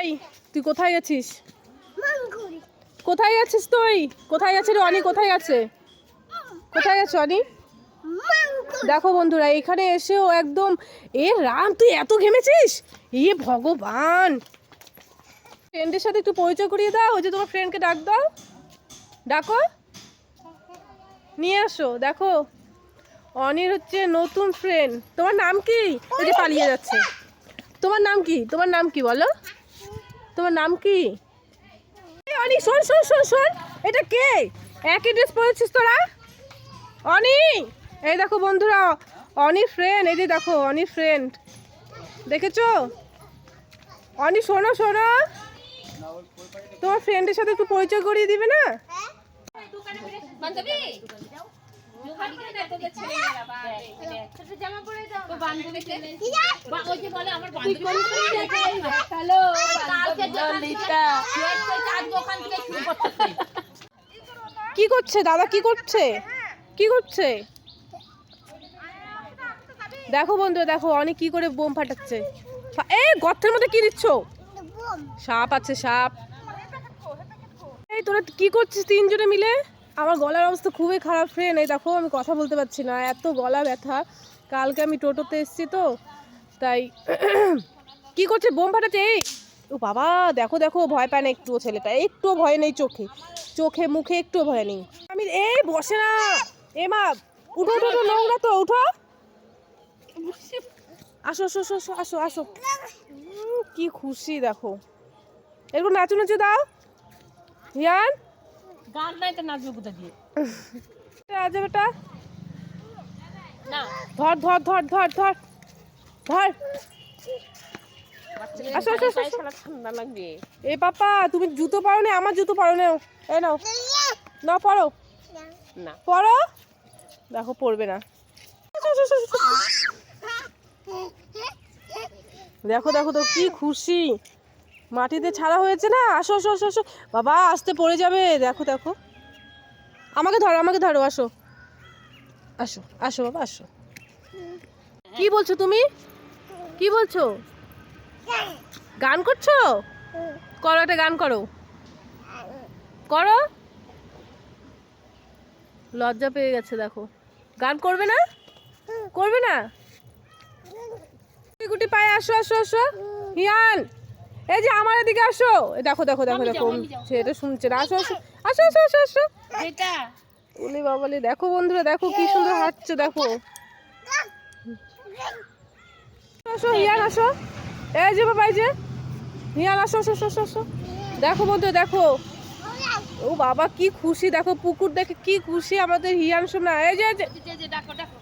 এই তুই কোথায় গেছিস কোথায় গেছিস তুই? কোথায় গেছে রে অনি? কোথায় গেছে কোথায় গেছে অনি? দেখো বন্ধুরা এখানে এসেও একদম এ রাম তুই এত ঘেমেছিস? এ ভগবান। ফ্রেন্ডের সাথে একটু পরিচয় করিয়ে দাও ওই যে তোমার ফ্রেন্ডকে ডাক দাও। ডাকো। নিয়ে আসো দেখো। অনির হচ্ছে নতুন ফ্রেন্ড তোমার নাম কি? ওই যে পালিয়ে যাচ্ছে। তোমার নাম কি? তোমার নাম কি বলো? তোমার নাম কি? অনি শোন শোন শোন শোন। এটা কে? একই ড্রেস পরেছিস তোরা? অনি এই দেখো বন্ধুরা অনি ফ্রেন্ড এই যে দেখো অনি ফ্রেন্ড দেখেছ? অনি শোনো শোনো। তোমার ফ্রেন্ডের সাথে একটু পরিচয় করিয়ে দিবে না? জামা পরে দাও বান্ধবীকে? বা ওই যে বলে আমার বান্ধবী। কি করছে দাদা? কি করছে? কি করছে? দেখো বন্ধু দেখো, অনেক কি করে বোম ফাটাচ্ছে। এই গর্তের মধ্যে কি দিচ্ছ? সাপ আছে, সাপ। এই, তোরা কি করছিস তিনজনে মিলে? আমার গলার অবস্থা খুবই খারাপ ফ্রেন্ড এই দেখো, আমি কথা বলতে পারছি না। এত গলা ব্যথা। কালকে আমি টোটোতে এসছি তো, তাই কি করছে? বোম ফাটাচ্ছে, এই। ও বাবা দেখো দেখো ভয় পায় না একটুও ছেলেটা একটুও ভয় নেই চোখে চোখে মুখে একটুও ভয় নেই। আমি এই বসে না এ মা উঠো উঠো উঠো নোংরা তো উঠো। আসো আসো আসো আসো আসো আসো। কি খুশি দেখো। এরকম নাচু নাচু দাও। হিয়ান গান নাই তো নাচবে কোথা দিয়ে? আজ বেটা? না। ধর ধর ধর ধর ধর ধর। আসো আসো ঠান্ডা লাগবে। এ পাপা তুমি জুতো পারো না আমার জুতো পারো নাও এ নাও। না পরো। না। পরো? দেখো পড়বে না। দেখো দেখো তো কি খুশি। মাটিতে ছাড়া হয়েছে না? আসো আসো আসো আসো। বাবা আসতে পড়ে যাবে। দেখো দেখো। আমাকে ধরো আমাকে ধরো আসো। আসো আসো বাবা আসো। কি বলছো তুমি? কি বলছো? গান করছ? করো একটা গান করো। করো। লজ্জা পেয়ে গেছে দেখো। গান করবে না? করবে না? গুটি পায়ে আসো আসো আসো। হিয়ান এই যে আমার এদিকে আসো। দেখো দেখো দেখো দেখো। ছেলেটা শুনছে না। আসো আসো আসো আসো আসো আসো। এটা? উলি বাবালি দেখো বন্ধুরা দেখো কি সুন্দর হাঁটছে দেখো। আসো হিয়ান আসো। এই যে বাবা এই যে। হিয়ান আসো আসো আসো, আসো দেখো বন্ধু দেখো। ও বাবা কি খুশি। দেখো পুকুর দেখে কি খুশি আমাদের হিয়ান শোনা এই যে ডাকো ডাকো